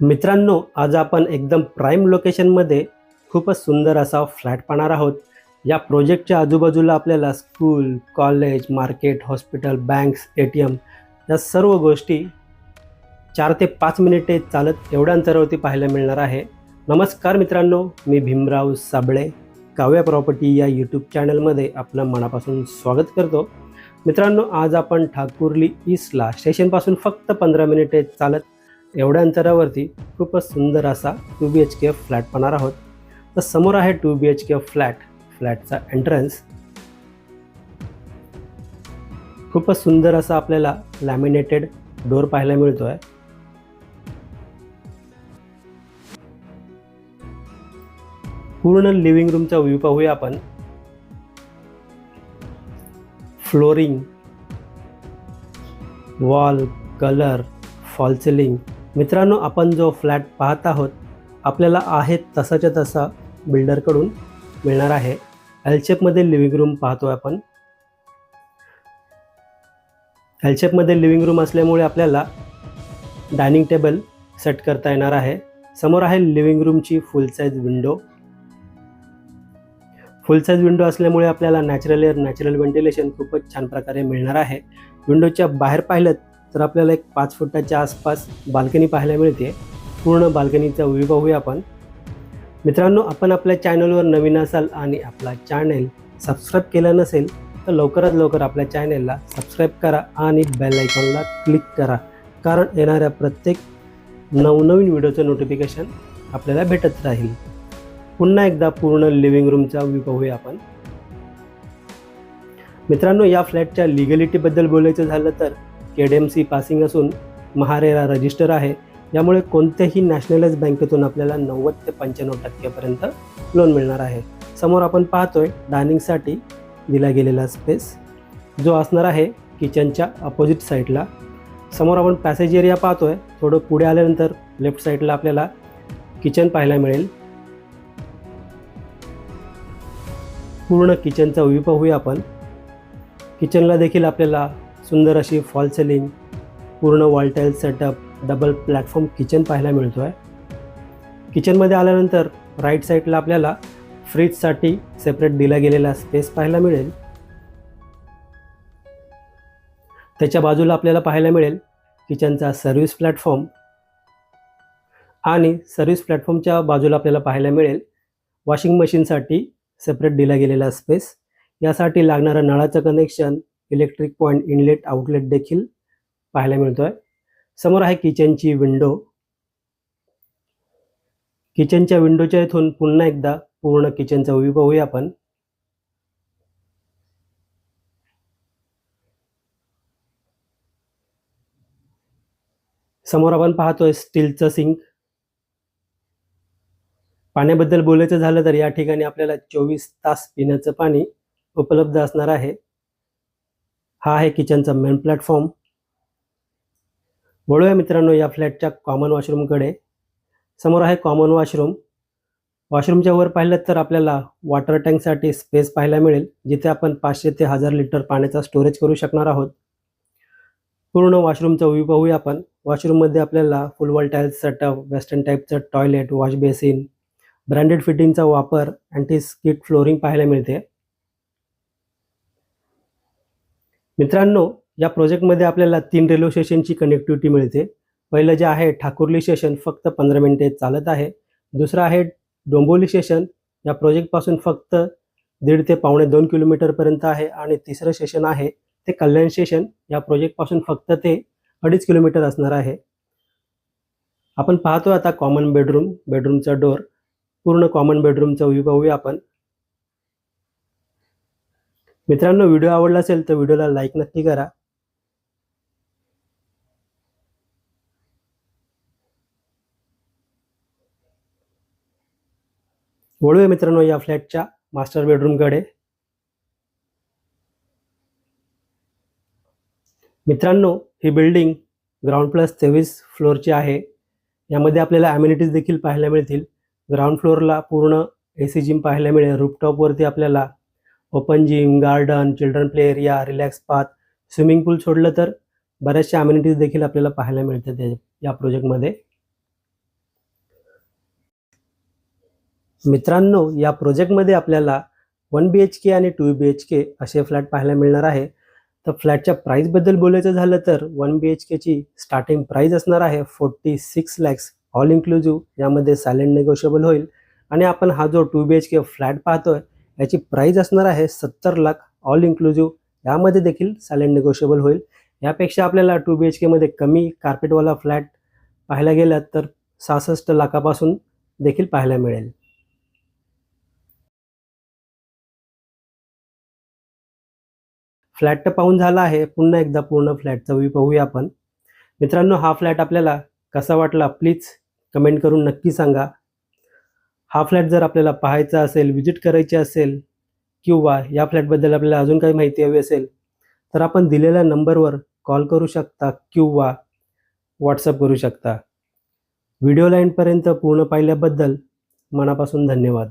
मित्रांनो आज आपण एकदम प्राईम लोकेशनमध्ये खूपच सुंदर असा फ्लॅट पाहणार आहोत. या प्रोजेक्टच्या आजूबाजूला आपल्याला school college market hospital banks A T M या सर्व गोष्टी चार ते पाच मिनिटे चालत एवढ्या अंतरावरती पाहायला मिळणार आहे. नमस्कार मित्रांनो मी भीमराव साबळे काव्या प्रॉपर्टी या यूट्यूब चॅनलमध्ये आपलं मनापासून स्वागत करतो. मित्रांनो आज आपण ठाकुर्ली ईस्टला स्टेशनपासून फक्त पंधरा मिनिटे चालत एवढ्या अंतरावरती खूपच सुंदर असा two B H K flat पाहणार आहोत. तर समोर आहे two B H K flat. फ्लॅटचा entrance खूपच सुंदर असा आपल्याला लॅमिनेटेड डोर पाहायला मिळतो आहे पूर्ण लिव्हिंग रूमचा व्ह्यू पाहूया आपण. Flooring wall colour fall ceiling मित्रांनो आपण जो फ्लॅट पाहत आहोत आपल्याला आहे तसाच्या तसा बिल्डरकडून मिळणार आहे. एलशेपमध्ये लिव्हिंग रूम पाहतो आपण. एलशेपमध्ये लिव्हिंग रूम असल्यामुळे आपल्याला डायनिंग टेबल सेट करता येणार आहे. समोर आहे लिव्हिंग रूमची full size window full size window असल्यामुळे आपल्याला नॅचरल एअर नॅचरल व्हेंटिलेशन खूपच छान प्रकारे मिळणार आहे. विंडोच्या बाहेर पाहिलं तर आपल्याला एक पाच फुटाच्या आसपास बाल्कनी पाहायला मिळते. पूर्ण बाल्कनीचा व्ह्यू पाहूया आपण. मित्रांनो आपण आपल्या चॅनलवर नवीन असाल आणि आपला चॅनल सबस्क्राईब केलं नसेल तर लवकरात लवकर आपल्या चॅनलला सबस्क्राईब करा आणि बेल आयकॉनला क्लिक करा. कारण येणाऱ्या प्रत्येक नवनवीन व्हिडिओचं नोटिफिकेशन आपल्याला भेटत राहील. पुन्हा एकदा पूर्ण लिव्हिंग रूमचा व्ह्यू पाहूया आपण. मित्रांनो या फ्लॅटच्या लिगॅलिटीबद्दल बोलायचं झालं तर एम सी पासिंग असून महारेरा रजिस्टर आहे. यामुळे कोणत्याही नॅशनलाइज बँकेतून आपल्याला नव्वद ते पंच्याण्णव टक्क्यापर्यंत लोन मिळणार आहे. समोर आपण पाहतोय डायनिंगसाठी दिला गेलेला स्पेस जो असणार आहे किचनच्या अपोजिट साईडला समोर आपण पॅसेज एरिया पाहतोय थोडं पुढे आल्यानंतर लेफ्ट साईडला आपल्याला किचन पाहायला मिळेल. पूर्ण किचनचा व्ह्यू पाहूया आपण. किचनला देखील आपल्याला सुंदर अशी फॉल सेलिंग पूर्ण wall tile setup double platform kitchen पाहायला मिळतो आहे किचनमध्ये आल्यानंतर राईट साईडला आपल्याला फ्रीजसाठी सेपरेट दिला गेलेला स्पेस पाहायला मिळेल. त्याच्या बाजूला आपल्याला पाहायला मिळेल किचनचा सर्व्हिस प्लॅटफॉर्म आणि सर्व्हिस प्लॅटफॉर्मच्या बाजूला आपल्याला पाहायला मिळेल वॉशिंग मशीनसाठी सेपरेट दिला गेलेला स्पेस यासाठी लागणारं नळाचं connection electric point inlet outlet देखील पाहायला मिळतो आहे समोर आहे किचनची विंडो. किचनच्या विंडोच्या इथून पुन्हा एकदा पूर्ण किचनचा व्ह्यू पाहूया आपण. समोर आपण पाहतोय स्टीलचं सिंक. पाण्याबद्दल बोलायचं झालं तर या ठिकाणी आपल्याला चोवीस तास पिण्याचं पाणी उपलब्ध असणार आहे. हा आहे किचनचा मेन प्लॅटफॉर्म वळूया मित्रांनो या फ्लॅटच्या कॉमन वॉशरूमकडे समोर आहे कॉमन वॉशरूम वॉशरूमच्या वर पाहिलं तर आपल्याला वॉटर टँकसाठी स्पेस पाहायला मिळेल जिथे आपण पाचशे ते हजार लिटर पाण्याचा स्टोरेज करू शकणार आहोत. पूर्ण वॉशरूमचा व्ह्यू पाहूया आपण. वॉशरूममध्ये आपल्याला full wall tiles setup western टाईपचं टॉयलेट वॉश बेसिन ब्रँडेड फिटिंगचा वापर अँटी स्किट फ्लोरिंग पाहायला मिळते. मित्रांनो या प्रोजेक्टमध्ये आपल्याला तीन रेल्वे स्टेशनची कनेक्टिव्हिटी मिळते. पहिलं जे आहे ठाकुर्ली स्टेशन फक्त पंधरा मिनिटे चालत आहे. दुसरं आहे डोंबोली स्टेशन. या प्रोजेक्टपासून फक्त दीड ते पावणे दोन किलोमीटरपर्यंत आहे. आणि तिसरं स्टेशन आहे ते कल्याण स्टेशन. या प्रोजेक्टपासून फक्त ते अडीच किलोमीटर असणार आहे. आपण पाहतो आता कॉमन बेडरूम बेडरूमचा डोर पूर्ण कॉमन बेडरूमचा व्ह्यू पाहूया आपण. मित्रांनो व्हिडिओ आवडला असेल तर व्हिडिओला लाईक नक्की करा. वळूया मित्रांनो या फ्लॅटच्या मास्टर बेडरूमकडे मित्रांनो ही बिल्डिंग ग्राउंड प्लस तेवीस फ्लोअरची आहे. यामध्ये आपल्याला ॲम्युनिटीज देखील पाहायला मिळतील. ग्राउंड फ्लोअरला पूर्ण ए सी जिम पाहायला मिळेल. रूपटॉपवरती आपल्याला open gym garden children play area relax path swimming pool सोडलं तर बऱ्याचशा अम्युनिटीज देखील आपल्याला पाहायला मिळतात या- या प्रोजेक्टमध्ये मित्रांनो या प्रोजेक्टमध्ये आपल्याला वन बी एच के आणि टू बी एच के असे फ्लॅट पाहायला मिळणार आहे. तर फ्लॅटच्या प्राईसबद्दल बोलायचं झालं तर वन बी एच केची स्टार्टिंग प्राईस असणार आहे forty six lakhs all inclusive यामध्ये सायलेंट नेगोशिएबल होईल. आणि आपण हा जो two B H K flat पाहतोय याची प्राईज असणार आहे सत्तर लाख ऑल इन्क्लुझिव्ह यामध्ये देखील सायलेंट निगोशिएबल होईल. यापेक्षा आपल्याला टू बी एच केमध्ये कमी कार्पेटवाला फ्लॅट पाहायला गेला तर सहासष्ट लाखापासून देखील पाहायला मिळेल. फ्लॅट तर पाहून झाला आहे. पुन्हा एकदा पूर्ण फ्लॅटचा व्ह्यू पाहूया आपण. मित्रांनो हा फ्लॅट आपल्याला कसा वाटला? प्लीज कमेंट करून नक्की सांगा. हा फ्लॅट जर आपल्याला पाहायचा असेल विजिट करायची असेल किंवा या फ्लॅटबद्दल आपल्याला अजून काही माहिती हवी असेल तर आपण दिलेल्या नंबरवर कॉल करू शकता किंवा व्हॉट्सअप करू शकता. व्हिडिओ लाईनपर्यंत पूर्ण पाहिल्याबद्दल मनापासून धन्यवाद.